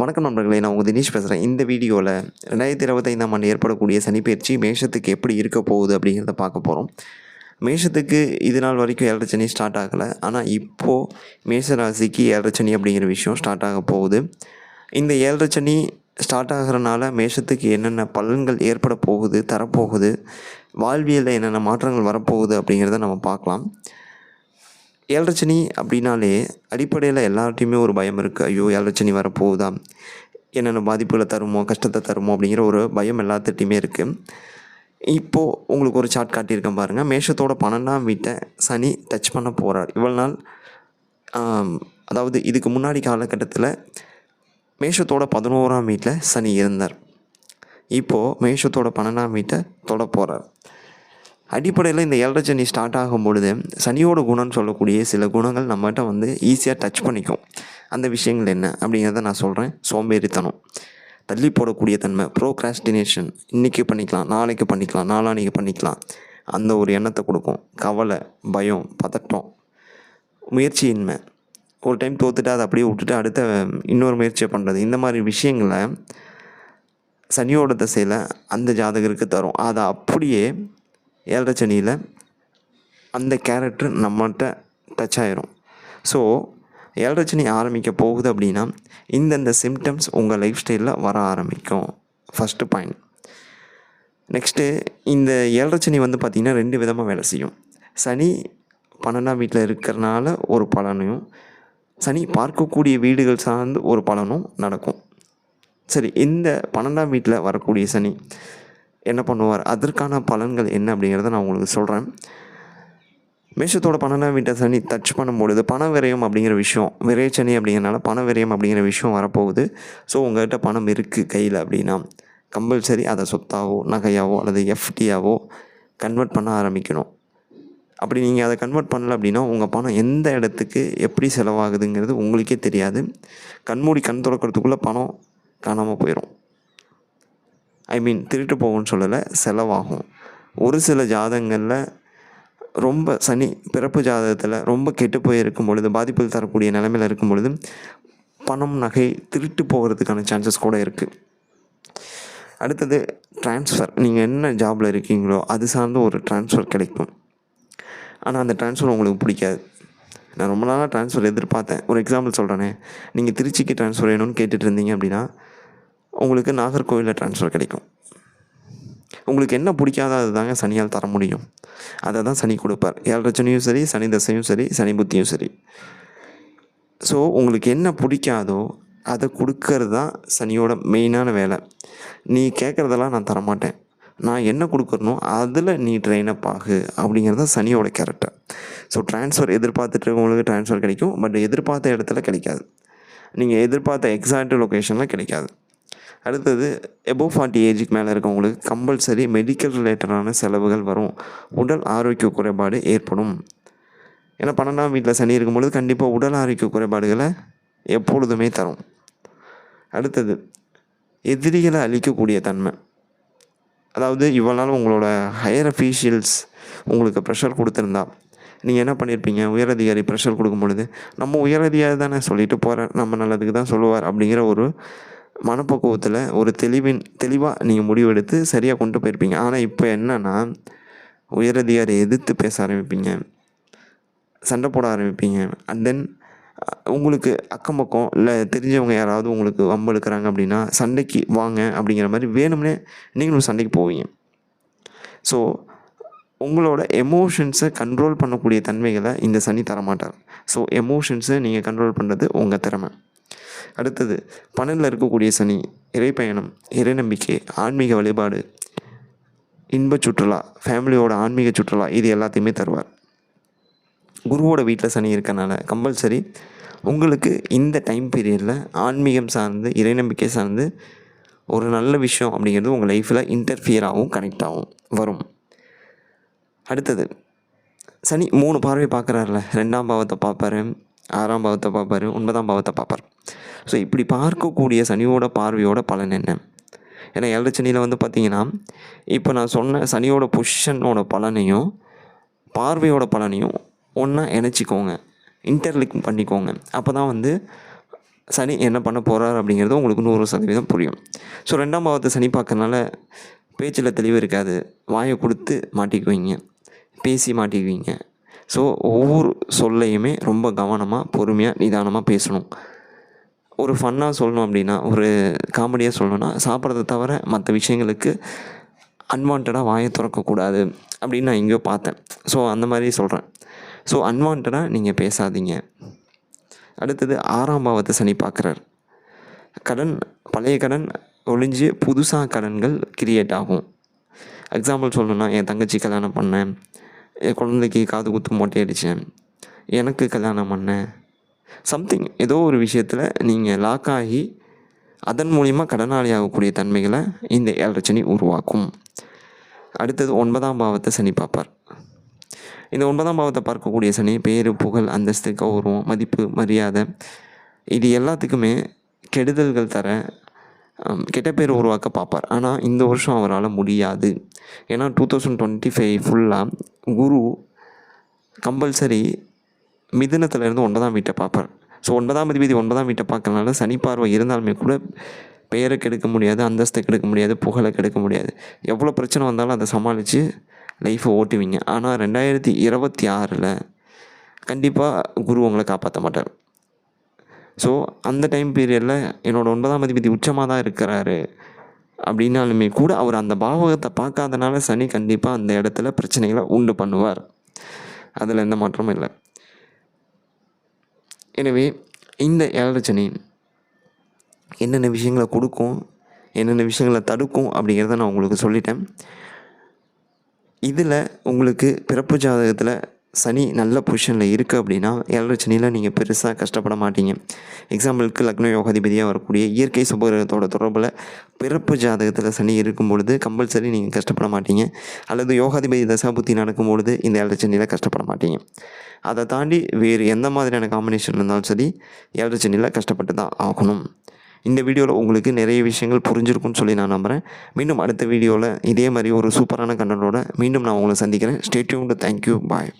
வணக்கம் நண்பர்களே நான் உங்கள் தினேஷ் பேசுகிறேன். இந்த வீடியோவில் ரெண்டாயிரத்தி இருபத்தைந்தாம் ஆண்டு ஏற்படக்கூடிய சனிப்பயிற்சி மேஷத்துக்கு எப்படி இருக்க போகுது அப்படிங்கிறத பார்க்க போகிறோம். மேஷத்துக்கு இது நாள் வரைக்கும் ஏழரை சனி ஸ்டார்ட் ஆகலை. ஆனால் இப்போது மேஷ ராசிக்கு ஏழரை சனி அப்படிங்கிற விஷயம் ஸ்டார்ட் ஆக போகுது. இந்த ஏழரை சனி ஸ்டார்ட் ஆகிறனால மேஷத்துக்கு என்னென்ன பலன்கள் ஏற்பட போகுது தரப்போகுது வாழ்வியலில் என்னென்ன மாற்றங்கள் வரப்போகுது அப்படிங்கிறத நம்ம பார்க்கலாம். ஏழரச்சனி அப்படின்னாலே அடிப்படையில் எல்லார்ட்டையுமே ஒரு பயம் இருக்குது ஐயோ ஏழரச்சனி வரப்போகுதா என்னென்ன பாதிப்புகளை தருமோ கஷ்டத்தை தருமோ அப்படிங்கிற ஒரு பயம் எல்லாத்திட்டையுமே இருக்குது இப்போது உங்களுக்கு ஒரு சார்ட் காட்டியிருக்கேன் பாருங்கள் மேஷத்தோட பன்னெண்டாம் வீட்டை சனி டச் பண்ண போகிறார் இவ்வளோ நாள் அதாவது இதுக்கு முன்னாடி காலகட்டத்தில் மேஷத்தோட பதினோராம் வீட்டில் சனி இருந்தார். இப்போது மேஷத்தோட பன்னெண்டாம் வீட்டை தொட போகிறார் அடிப்படையில் இந்த ஏழரை சனி ஸ்டார்ட் ஆகும் பொழுது சனியோட குணம்னு சொல்லக்கூடிய சில குணங்கள் நம்மகிட்ட வந்து ஈஸியாக டச் பண்ணிக்கும். அந்த விஷயங்கள் என்ன? அப்படிங்கிறத நான் சொல்கிறேன் சோம்பேறித்தனம் தள்ளி போடக்கூடிய தன்மை ப்ரோக்ராஸ்டினேஷன் இன்றைக்கி பண்ணிக்கலாம் நாளைக்கு பண்ணிக்கலாம் நாளான்னைக்கு பண்ணிக்கலாம். அந்த ஒரு எண்ணத்தை கொடுக்கும். கவலை பயம் பதட்டம் முயற்சியின்மை. ஒரு டைம் தோத்துட்டு அதை அப்படியே விட்டுட்டு அடுத்த இன்னொரு முயற்சியை பண்ணுறது இந்த மாதிரி விஷயங்களை சனியோட திசையில் அந்த ஜாதகருக்கு தரும். அதை அப்படியே ஏழரை சனியில் அந்த கேரக்டர் நம்மகிட்ட டச் ஆயிரும். ஸோ ஏழரை சனி ஆரம்பிக்க போகுது அப்படின்னா இந்தந்த சிம்டம்ஸ் உங்கள் லைஃப் ஸ்டைலில் வர ஆரம்பிக்கும். ஃபஸ்ட்டு பாயிண்ட் நெக்ஸ்ட்டு இந்த ஏழரை சனி வந்து பார்த்திங்கன்னா ரெண்டு விதமாக வேலை செய்யும். சனி பன்னெண்டாம் வீட்டில் இருக்கிறனால ஒரு பலனையும் சனி பார்க்கக்கூடிய வீடுகள் சார்ந்து ஒரு பலனும் நடக்கும். சரி இந்த பன்னெண்டாம் வீட்டில் வரக்கூடிய சனி என்ன பண்ணுவார்? அதற்கான பலன்கள் என்ன அப்படிங்கிறத நான் உங்களுக்கு சொல்கிறேன் மேஷத்தோட பன்னெண்டாம் வீட்டை சனி டச் பண்ணும்பொழுது பண விரயம் அப்படிங்கிற விஷயம் விரைச்சனி அப்படிங்கிறனால பண விரயம் அப்படிங்கிற விஷயம் வரப்போகுது. ஸோ உங்கள்கிட்ட பணம் இருக்குது கையில் அப்படின்னா கம்பல்சரி அதை சொத்தாவோ நகையாவோ அல்லது எஃப்டியாவோ கன்வெர்ட் பண்ண ஆரம்பிக்கணும். அப்படி நீங்கள் அதை கன்வெர்ட் பண்ணல அப்படின்னா உங்கள் பணம் எந்த இடத்துக்கு எப்படி செலவாகுதுங்கிறது உங்களுக்கே தெரியாது. கண்மூடி கண் திறக்கிறதுக்குள்ளே பணம் காணாமல் போயிடும் ஐ மீன் திருட்டு போகும்னு சொல்லலை செலவாகும். ஒரு சில ஜாதகங்களில் ரொம்ப சனி பிறப்பு ஜாதகத்தில் ரொம்ப கெட்டு போய் இருக்கும் பொழுது பாதிப்புகள் தரக்கூடிய நிலமையில் இருக்கும் பொழுது பணம் நகை திருட்டு போகிறதுக்கான சான்சஸ் கூட இருக்குது அடுத்தது ட்ரான்ஸ்ஃபர் நீங்கள் என்ன ஜாபில் இருக்கீங்களோ அது சார்ந்த ஒரு ட்ரான்ஸ்ஃபர் கிடைக்கும். ஆனால் அந்த ட்ரான்ஸ்ஃபர் உங்களுக்கு பிடிக்காது. நான் ரொம்ப நாளாக ட்ரான்ஸ்ஃபர் எதிர்பார்த்தேன். ஒரு எக்ஸாம்பிள் சொல்கிறேனே நீங்கள் திருச்சிக்கு ட்ரான்ஸ்ஃபர் வேணும்னு கேட்டுட்டு இருந்தீங்க அப்படின்னா உங்களுக்கு நாகர்கோவிலில் ட்ரான்ஸ்ஃபர் கிடைக்கும். உங்களுக்கு என்ன பிடிக்காதோ அதுதாங்க சனியால் தர முடியும். அதை தான் சனி கொடுப்பார். ஏழரை சனியும் சரி சனி தசையும் சரி சனி புத்தியும் சரி. ஸோ உங்களுக்கு என்ன பிடிக்காதோ அதை கொடுக்கறது தான் சனியோட மெயினான வேலை. நீ கேட்குறதெல்லாம் நான் தரமாட்டேன். நான் என்ன கொடுக்குறனோ அதில் நீ ட்ரெயின் அப் ஆகு அப்படிங்கிறது தான் சனியோட கேரக்டர் ஸோ ட்ரான்ஸ்ஃபர் எதிர்பார்த்துட்டு இருக்கவங்களுக்கு ட்ரான்ஸ்ஃபர் கிடைக்கும். பட் எதிர்பார்த்த இடத்துல கிடைக்காது. நீங்கள் எதிர்பார்த்த எக்ஸாக்ட் லொக்கேஷனில் கிடைக்காது. அடுத்தது எபோவ் ஃபார்ட்டி ஏஜுக்கு மேலே இருக்கவங்களுக்கு கம்பல்சரி மெடிக்கல் ரிலேட்டடான செலவுகள் வரும். உடல் ஆரோக்கிய குறைபாடு ஏற்படும். ஏன்னா பன்னெண்டாம் வீட்டில் சனி இருக்கும்பொழுது கண்டிப்பாக உடல் ஆரோக்கிய குறைபாடுகளை எப்பொழுதுமே தரும். அடுத்தது எதிரிகளை அழிக்கக்கூடிய தன்மை. அதாவது இவ்வளோ உங்களோட ஹையர் அஃபீஷியல்ஸ் உங்களுக்கு ப்ரெஷர் கொடுத்துருந்தா நீங்கள் என்ன பண்ணியிருப்பீங்க உயரதிகாரி ப்ரெஷர் கொடுக்கும் பொழுது நம்ம உயரதிகாரி தானே சொல்லிட்டு போகிறார் நம்ம நல்லதுக்கு தான் சொல்லுவார் அப்படிங்கிற ஒரு மனப்பக்குவத்தில் ஒரு தெளிவின் தெளிவாக நீங்கள் முடிவெடுத்து சரியாக கொண்டு போயிருப்பீங்க. ஆனால் இப்போ என்னென்னா உயரதிகாரி எதிர்த்து பேச ஆரம்பிப்பீங்க. சண்டை போட ஆரம்பிப்பீங்க. அண்ட் தென் உங்களுக்கு அக்கம் பக்கம் இல்லை தெரிஞ்சவங்க யாராவது உங்களுக்கு வம்பெழுக்கிறாங்க அப்படின்னா சண்டைக்கு வாங்க அப்படிங்கிற மாதிரி வேணும்னே நீங்களும் சண்டைக்கு போவீங்க. ஸோ உங்களோட எமோஷன்ஸை கண்ட்ரோல் பண்ணக்கூடிய தன்மைகளை இந்த சனி தரமாட்டார். ஸோ எமோஷன்ஸை நீங்கள் கண்ட்ரோல் பண்ணுறது உங்கள் திறமை. அடுத்தது பன்னெண்டில் இருக்கக்கூடிய சனி இறைப்பயணம் இறைநம்பிக்கை ஆன்மீக வழிபாடு இன்ப சுற்றுலா ஃபேமிலியோட ஆன்மீக சுற்றுலா இது எல்லாத்தையுமே தருவார். குருவோட வீட்டில் சனி இருக்கனால கம்பல்சரி உங்களுக்கு இந்த டைம் பீரியடில் ஆன்மீகம் சார்ந்து இறைநம்பிக்கை சார்ந்து ஒரு நல்ல விஷயம் அப்படிங்கிறது உங்கள் லைஃப்பில் இன்டர்ஃபியராகவும் கனெக்ட் ஆகும் வரும். அடுத்தது சனி மூணு பார்வை பார்க்குறாருல ரெண்டாம் பாவத்தை பார்ப்பாரு. ஆறாம் பாவத்தை பார்ப்பாரு ஒன்பதாம் பாவத்தை பார்ப்பார். ஸோ இப்படி பார்க்கக்கூடிய சனியோட பார்வையோட பலன் என்ன? ஏன்னா ஏழரை வந்து பார்த்தீங்கன்னா இப்போ நான் சொன்ன சனியோட பொசிஷனோட பலனையும் பார்வையோட பலனையும் ஒன்றா இணைச்சிக்கோங்க. இன்டர்லிங்க் பண்ணிக்கோங்க. அப்போ தான் வந்து சனி என்ன பண்ண போகிறார் அப்படிங்கிறது உங்களுக்கு நூறு சதவீதம் புரியும். ஸோ ரெண்டாம் பாவத்தை சனி பார்க்கறனால பேச்சில் தெளிவு இருக்காது. வாயை கொடுத்து மாட்டிக்குவீங்க. பேசி மாட்டிக்குவீங்க. ஸோ ஒவ்வொரு சொல்லையுமே ரொம்ப கவனமாக பொறுமையாக நிதானமாக பேசணும். ஒரு ஃபன்னாக சொல்லணும் அப்படின்னா ஒரு காமெடியாக சொல்லணும்னா சாப்பிட்றத தவிர மற்ற விஷயங்களுக்கு அன்வான்டாக வாயை திறக்கக்கூடாது அப்படின்னு நான் எங்கேயோ பார்த்தேன். ஸோ அந்த மாதிரி சொல்கிறேன் ஸோ அன்வான்டாக நீங்கள் பேசாதீங்க. அடுத்தது ஆறாம் பாவத்தை சனி பார்க்குறார். கடன் பழைய கடன் ஒழிஞ்சு புதுசாக கடன்கள் கிரியேட் ஆகும். எக்ஸாம்பிள் சொல்லணும்னா என் தங்கச்சி கல்யாணம் பண்ணேன். என் குழந்தைக்கு காது குத்து மொட்டை அடித்தேன் எனக்கு கல்யாணம் பண்ணேன் சம்திங் ஏதோ ஒரு விஷயத்தில் நீங்கள் லாக் ஆகி அதன் மூலிமா கடனாளி ஆகக்கூடிய தன்மைகளை இந்த ஏழரை சனி உருவாக்கும். அடுத்தது ஒன்பதாம் பாவத்தை சனி பார்ப்பார். இந்த ஒன்பதாம் பாவத்தை பார்க்கக்கூடிய சனி பேர் புகழ் அந்தஸ்து கௌரவம் மதிப்பு மரியாதை இது எல்லாத்துக்குமே கெடுதல்கள் தர கெட்ட பேர் உருவாக்க பார்ப்பார். ஆனால் இந்த வருஷம் அவரால் முடியாது. ஏன்னா டூ தௌசண்ட் டுவெண்ட்டி ஃபைவ் ஃபுல்லாக குரு கம்பல்சரி மிதுனத்துலேருந்து ஒன்பதாம் வீட்டை பார்ப்பார். ஸோ ஒன்பதாம் அதிபதி ஒன்பதாம் வீட்டை பார்க்கறனால சனி பார்வை இருந்தாலுமே கூட பெயரை கெடுக்க முடியாது அந்தஸ்தை கெடுக்க முடியாது புகழை கெடுக்க முடியாது. எவ்வளோ பிரச்சனை வந்தாலும் அதை சமாளித்து லைஃப்பை ஓட்டுவீங்க. ஆனால் ரெண்டாயிரத்தி இருபத்தி ஆறில் கண்டிப்பாக குரு உங்களை காப்பாற்ற மாட்டார். ஸோ அந்த டைம் பீரியடில் என்னோடய ஒன்பதாம் அதிபதி உச்சமாக தான் இருக்கிறாரு. அப்படின்னாலுமே கூட அவர் அந்த பாவகத்தை பார்க்காதனால சனி கண்டிப்பாக அந்த இடத்துல பிரச்சனைகளை உண்டு பண்ணுவார். அதில் எந்த மாற்றமும் இல்லை. எனவே இந்த ஏழரை சனி என்னென்ன விஷயங்களை கொடுக்கும் என்னென்ன விஷயங்களை தடுக்கும் அப்படிங்கிறத நான் உங்களுக்கு சொல்லிட்டேன். இதில் உங்களுக்கு பிறப்பு ஜாதகத்தில் சனி நல்ல பொசிஷனில் இருக்குது அப்படின்னா ஏழரை சனியில் நீங்கள் பெருசாக கஷ்டப்பட மாட்டீங்க. எக்ஸாம்பிளுக்கு லக்னோ யோகாதிபதியாக வரக்கூடிய இயற்கை சுபகிரகத்தோட தொடர்பில் பிறப்பு ஜாதகத்தில் சனி இருக்கும் பொழுது கம்பல்சரி நீங்கள் கஷ்டப்பட மாட்டீங்க. அல்லது யோகாதிபதி தசாபுத்தி நடக்கும் பொழுது இந்த ஏழரை சனியில் கஷ்டப்பட மாட்டீங்க. அதை தாண்டி வேறு எந்த மாதிரியான காம்பினேஷன் இருந்தாலும் சரி ஏழரை சனியில் கஷ்டப்பட்டு தான் ஆகணும். இந்த வீடியோவில் உங்களுக்கு நிறைய விஷயங்கள் புரிஞ்சிருக்கும்னு சொல்லி நான் நம்புகிறேன் மீண்டும் அடுத்த வீடியோவில் இதே மாதிரி ஒரு சூப்பரான கண்டனோட மீண்டும் நான் உங்களை சந்திக்கிறேன். Stay tuned thank you bye